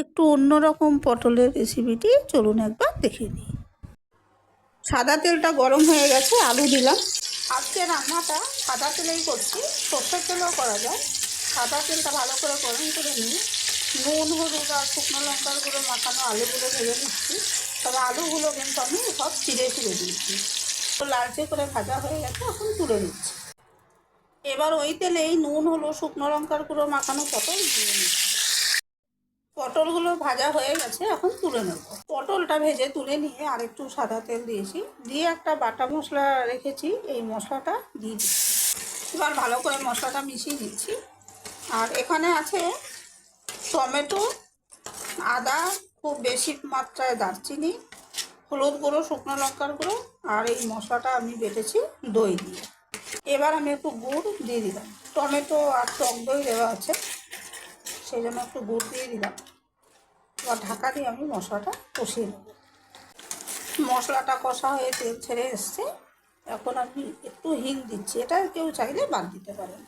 একটু অন্যরকম পটলের রেসিপিটি চলুন একবার দেখে নিই। সাদা তেলটা গরম হয়ে গেছে, আলু দিলাম। আজকে রান্নাটা সাদা তেলেই করছি, সর্ষের তেলেও করা যায়। সাদা তেলটা ভালো করে গরম করে নিই। নুন, হলুদ আর শুকনো লঙ্কার গুঁড়ো মাখানো আলুগুলো ভেজে নিচ্ছি। তবে আলুগুলো কিন্তু আমি সব চিড়ে চিড়ে দিচ্ছি তো লালচে করে ভাজা হয়ে গেছে, এখন তুলে নিচ্ছি। এবার ওই তেলেই নুন হলো শুকনো লঙ্কার গুঁড়ো মাখানো পটল দিয়ে নিচ্ছি। পটলগুলো ভাজা হয়ে গেছে, এখন তুলে নেব। পটলটা ভেজে তুলে নিয়ে আর একটু সাদা তেল দিয়েছি। দিয়ে একটা বাটা মশলা রেখেছি, এই মশলাটা দিয়ে দিচ্ছি। এবার ভালো করে মশলাটা মিশিয়ে দিচ্ছি আর এখানে আছে টমেটো, আদা, খুব বেশি মাত্রায় দারচিনি, হলুদ গুঁড়ো, শুকনো লঙ্কার গুঁড়ো, আর এই মশলাটা আমি বেটেছি দই দিয়ে। এবার আমি একটু গুড় দিয়ে দিলাম। টমেটো আর টক দই দেওয়া আছে, সেই জন্য একটু গুড় দিয়ে দিলাম। এবার ঢাকা দিয়ে আমি মশলাটা কষিয়ে নেব। মশলাটা কষা হয়ে তেল ছেড়ে এসছে। এখন আমি একটু হিং দিচ্ছি। এটা কেউ চাইলে বাদ দিতে পারেন।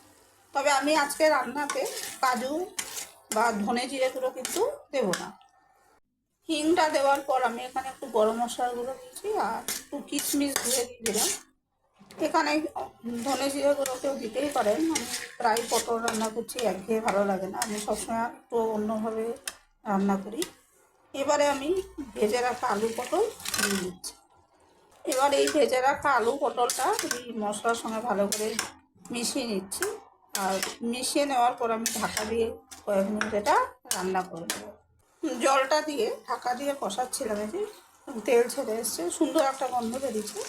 তবে আমি আজকে রান্নাতে কাজু বা ধনে জিরে গুঁড়ো কিন্তু দেবো না। হিংটা দেওয়ার পর আমি এখানে একটু গরম মশলার গুঁড়ো দিয়েছি আর একটু কিশমিশ ধুয়ে দিয়ে দিলাম। এখানে ধনে জিরে গুঁড়ো কেউ দিতেই পারেন। আমি প্রায় পটল রান্না করছি, একঘেয়ে ভালো লাগে না। আমি সবসময় একটু অন্যভাবে রান্না করি। এবারে আমি ভেজে রাখা আলু পটল দিয়ে দিচ্ছি। এবার এই ভেজে রাখা আলু পটলটা এই মশলার সঙ্গে ভালো করে মিশিয়ে নিচ্ছি। আর মিশিয়ে নেওয়ার পর আমি ঢাকা দিয়ে কয়েক মিনিট এটা রান্না করে জলটা দিয়ে ঢাকা দিয়ে কষাচ্ছিলাম যে, তেল ছেড়ে এসছে, সুন্দর একটা গন্ধ বেরিয়েছে।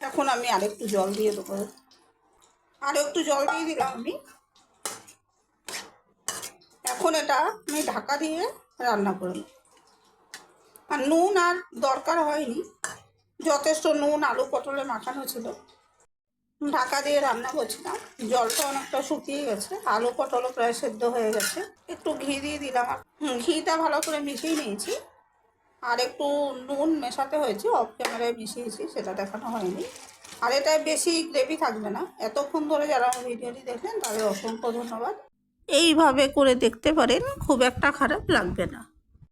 এখন আমি আরেকটু জল দিয়ে দেবো। আর একটু জল দিয়ে দিলাম আমি। এখন এটা আমি ঢাকা দিয়ে রান্না করে নেব। আর নুন আর দরকার হয়নি যথেষ্ট নুন আলু পটলে মাখানো ছিল। ঢাকা দিয়ে রান্না করছিলাম জলটা অনেকটা শুকিয়ে গেছে আলু পটলও প্রায় সেদ্ধ হয়ে গেছে। একটু ঘি দিয়ে দিলাম হুম, ঘিটা ভালো করে মিশিয়ে নিয়েছি। আর একটু নুন মেশাতে হয়েছে অফ ক্যামেরায় মিশিয়েছি সেটা দেখানো হয়নি। আর এটায় বেশি গ্রেভি থাকবে না এতক্ষণ ধরে যারা ভিডিওটি দেখলেন তাদের অসংখ্য ধন্যবাদ। এইভাবে করে দেখতে পারেন খুব একটা খারাপ লাগবে না।